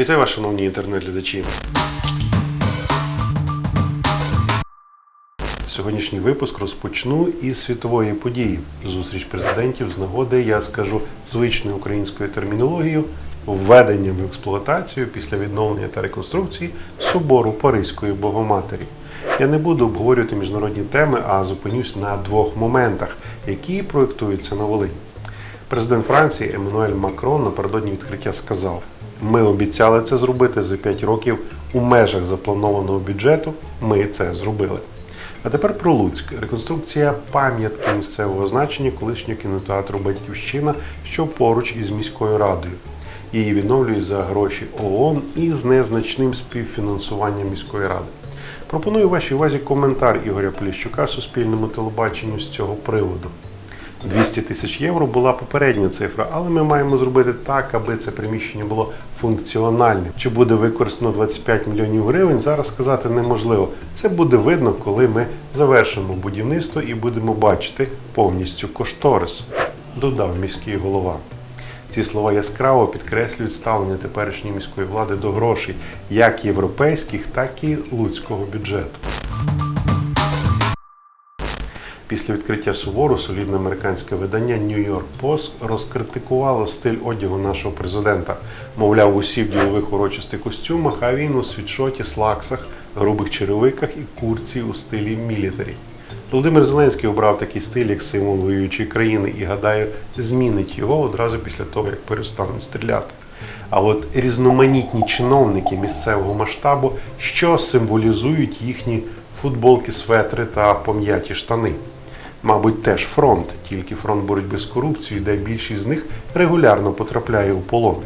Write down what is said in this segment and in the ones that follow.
Вітаю вас, шановні інтернет-глядачі. Сьогоднішній випуск розпочну із світової події. Зустріч президентів з нагоди, я скажу звичною українською термінологією, введенням в експлуатацію після відновлення та реконструкції собору Паризької Богоматері. Я не буду обговорювати міжнародні теми, а зупинюсь на двох моментах, які проєктуються на Волині. Президент Франції Еммануель Макрон напередодні відкриття сказав: ми обіцяли це зробити за 5 років у межах запланованого бюджету. Ми це зробили. А тепер про Луцьк. Реконструкція пам'ятки місцевого значення колишнього кінотеатру Батьківщина, що поруч із міською радою. Її відновлюють за гроші ООН і з незначним співфінансуванням міської ради. Пропоную вашій увазі коментар Ігоря Поліщука Суспільному телебаченню з цього приводу. 200 тисяч євро була попередня цифра, але ми маємо зробити так, аби це приміщення було функціональним. Чи буде використано 25 мільйонів гривень, зараз сказати неможливо. Це буде видно, коли ми завершимо будівництво і будемо бачити повністю кошторис, додав міський голова. Ці слова яскраво підкреслюють ставлення теперішньої міської влади до грошей, як європейських, так і луцького бюджету. Після відкриття сувору солідне американське видання New York Post розкритикувало стиль одягу нашого президента. Мовляв, усі в ділових урочистих костюмах, а він у світшоті, слаксах, грубих черевиках і курці у стилі мілітарі. Володимир Зеленський обрав такий стиль як символ воюючої країни і, гадаю, змінить його одразу після того, як перестануть стріляти. А от різноманітні чиновники місцевого масштабу, що символізують їхні футболки, светри та пом'яті штани. Мабуть, теж фронт, тільки фронт боротьби з корупцією, де більшість з них регулярно потрапляє у полон.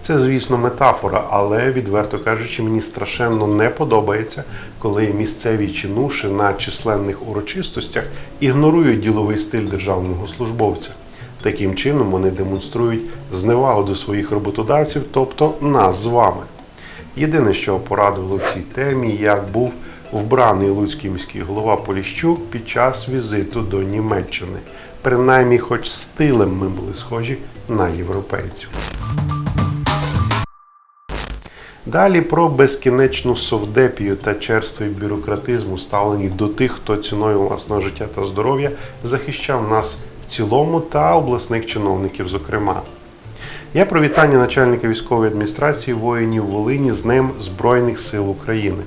Це, звісно, метафора, але, відверто кажучи, мені страшенно не подобається, коли місцеві чинуші на численних урочистостях ігнорують діловий стиль державного службовця. Таким чином вони демонструють зневагу до своїх роботодавців, тобто нас з вами. Єдине, що порадувало в цій темі, як був вбраний луцький міський голова Поліщук під час візиту до Німеччини. Принаймні, хоч стилем ми були схожі на європейців. Далі про безкінечну совдепію та черствий бюрократизм, ставлені до тих, хто ціною власного життя та здоров'я захищав нас в цілому та обласних чиновників, зокрема. Я про вітання начальника військової адміністрації воїнів Волині з Днем Збройних сил України.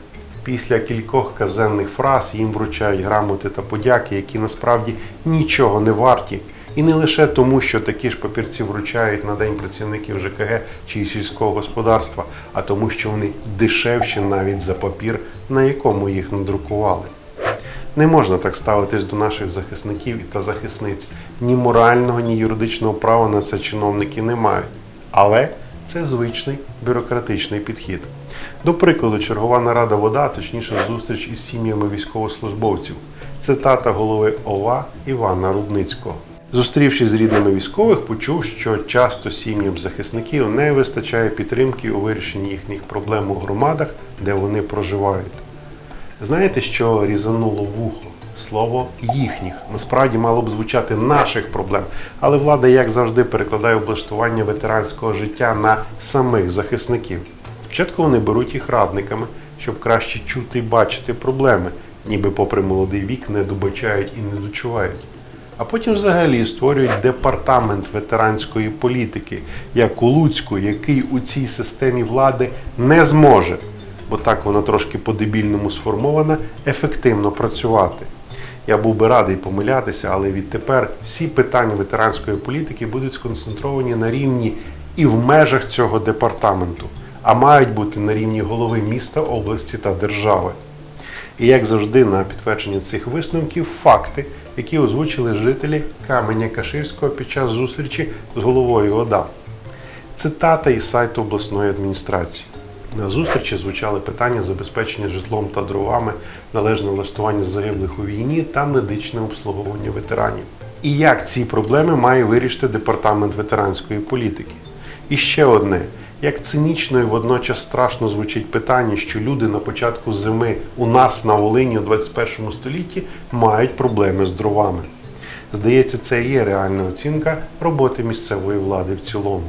Після кількох казенних фраз їм вручають грамоти та подяки, які насправді нічого не варті. І не лише тому, що такі ж папірці вручають на День працівників ЖКГ чи сільського господарства, а тому, що вони дешевші навіть за папір, на якому їх надрукували. Не можна так ставитись до наших захисників та захисниць. Ні морального, ні юридичного права на це чиновники не мають. Але це звичний бюрократичний підхід. До прикладу, чергова нарада вода, точніше, зустріч із сім'ями військовослужбовців. Цитата голови ОВА Івана Рудницького. Зустрівшись з рідними військових, почув, що часто сім'ям захисників не вистачає підтримки у вирішенні їхніх проблем у громадах, де вони проживають. Знаєте, що різануло вухо? Слово їхніх насправді мало б звучати наших проблем, але влада, як завжди, перекладає облаштування ветеранського життя на самих захисників. Спочатку вони беруть їх радниками, щоб краще чути і бачити проблеми, ніби, попри молодий вік, не добачають і не дочувають. А потім взагалі створюють департамент ветеранської політики, як у Луцьку, який у цій системі влади не зможе, бо так вона трошки по-дебільному сформована, ефективно працювати. Я був би радий помилятися, але відтепер всі питання ветеранської політики будуть сконцентровані на рівні і в межах цього департаменту, а мають бути на рівні голови міста, області та держави. І як завжди, на підтвердження цих висновків факти, які озвучили жителі Каменя Каширського під час зустрічі з головою ОДА. Цитата із сайту обласної адміністрації. На зустрічі звучали питання забезпечення житлом та дровами, належне влаштування загиблих у війні та медичне обслуговування ветеранів. І як ці проблеми має вирішити департамент ветеранської політики? І ще одне: як цинічно і водночас страшно звучить питання, що люди на початку зими у нас на Волині у 21 столітті мають проблеми з дровами. Здається, це і є реальна оцінка роботи місцевої влади в цілому.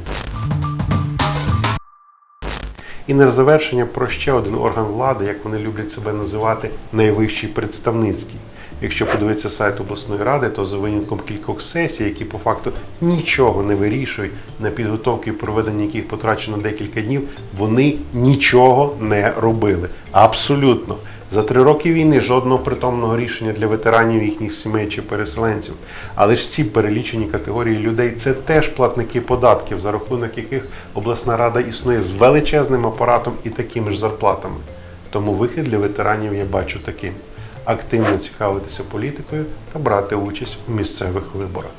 І на завершення про ще один орган влади, як вони люблять себе називати, найвищий представницький. Якщо подивитися сайт обласної ради, то за винятком кількох сесій, які по факту нічого не вирішують, на підготовку і проведення яких потрачено декілька днів, вони нічого не робили. Абсолютно. За три роки війни жодного притомного рішення для ветеранів їхніх сімей чи переселенців. Але ж ці перелічені категорії людей це теж платники податків, за рахунок яких обласна рада існує з величезним апаратом і такими ж зарплатами. Тому вихід для ветеранів я бачу таким: активно цікавитися політикою та брати участь у місцевих виборах.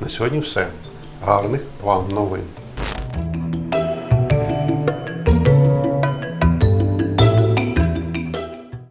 На сьогодні все. Гарних вам новин.